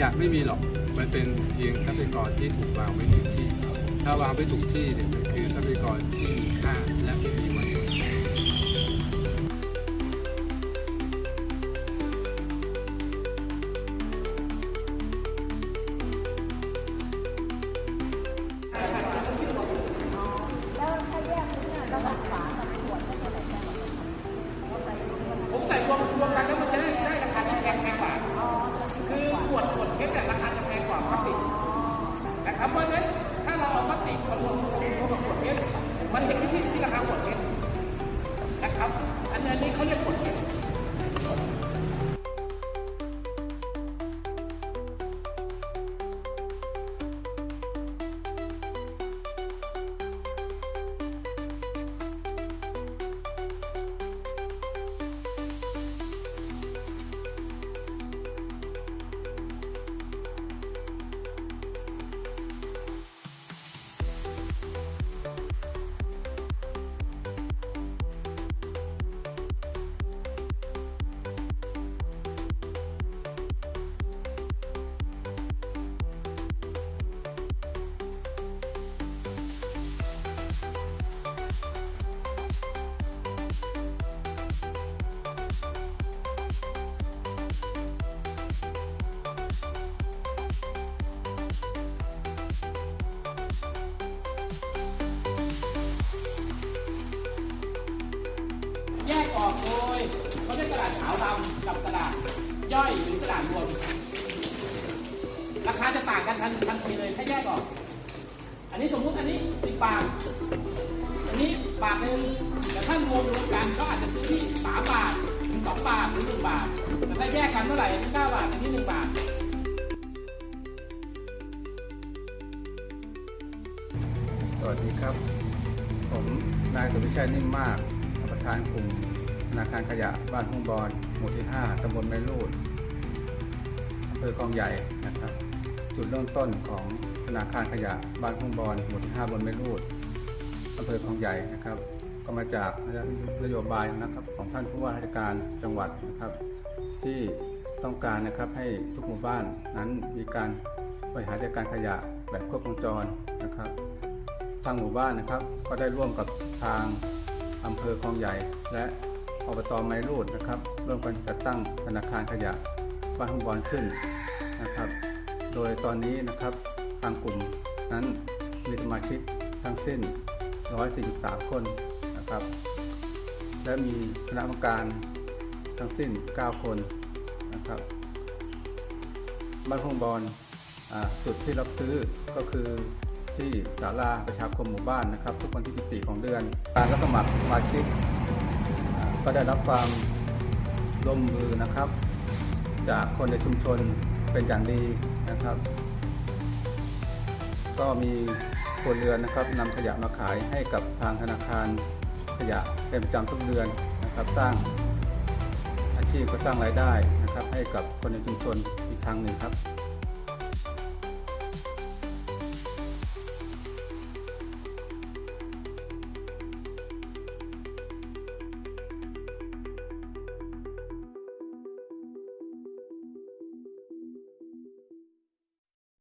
ยะไม่มีหรอก มันเป็นเพียงทรัพยากรที่ถูกวางไว้ถูกที่ ถ้าวางไม่ถูกที่เนี่ยมันคือทรัพยากรที่มีค่าและไม่ ย่อยหรือกระดาษรวม ราคาจะต่างกันทันทันทีเลยถ้าแยกออก อันนี้สมมุติอันนี้สิบบาท อันนี้บาทหนึ่งแต่ถ้ารวมรวมกันก็อาจจะซื้อที่สามบาทถึงสองบาทหรือหนึ่งบาท แต่ถ้าแยกกันเมื่อไหร่อันนี้เก้าบาทอันนี้หนึ่งบาทสวัสดีครับ ผมนายสุวิชัยนิ่มมาก ประธานกลุ่ม ธนาคารขยะบ้านทุ่งบอนหมู่ที่ 5ตำบลไมลูดอำเภอคลองใหญ่นะครับ จุดเริ่มต้นของธนาคารขยะบ้านทุ่งบอนหมู่ที่5บนไมลูดอำเภอคลองใหญ่นะครับ ก็มาจากนโยบายนะครับของท่านผู้ว่าราชการจังหวัดนะครับ ที่ต้องการนะครับให้ทุกหมู่บ้านนั้นมีการบริหารจัดการขยะแบบครบวงจรนะครับทางหมู่บ้านนะครับก็ได้ร่วมกับทางอำเภอคลองใหญ่และ อบตไมรูดนะครับร่วมกันจัดตั้งธนาคารขยะบ้านทุ่งบอลขึ้นนะครับ โดยตอนนี้นะครับทางกลุ่มนั้นมีสมาชิกทั้งสิ้น 143 คนนะครับ และมีคณะกรรมการทั้งสิ้น 9 คนนะครับบ้านทุ่งบอลจุดที่รับซื้อก็คือที่ศาลาประชาคมหมู่บ้านนะครับ ทุกวันที่ 14 ของเดือน การรับสมัครสมาชิก ก็ได้รับความร่วมมือนะครับ จากคนในชุมชนเป็นอย่างดีนะครับ ก็มีครัวเรือนนะครับนำขยะมาขายให้กับทางธนาคารขยะเป็นประจำทุกเดือนนะครับ สร้างอาชีพก็สร้างรายได้นะครับ ให้กับคนในชุมชนอีกทางหนึ่งครับ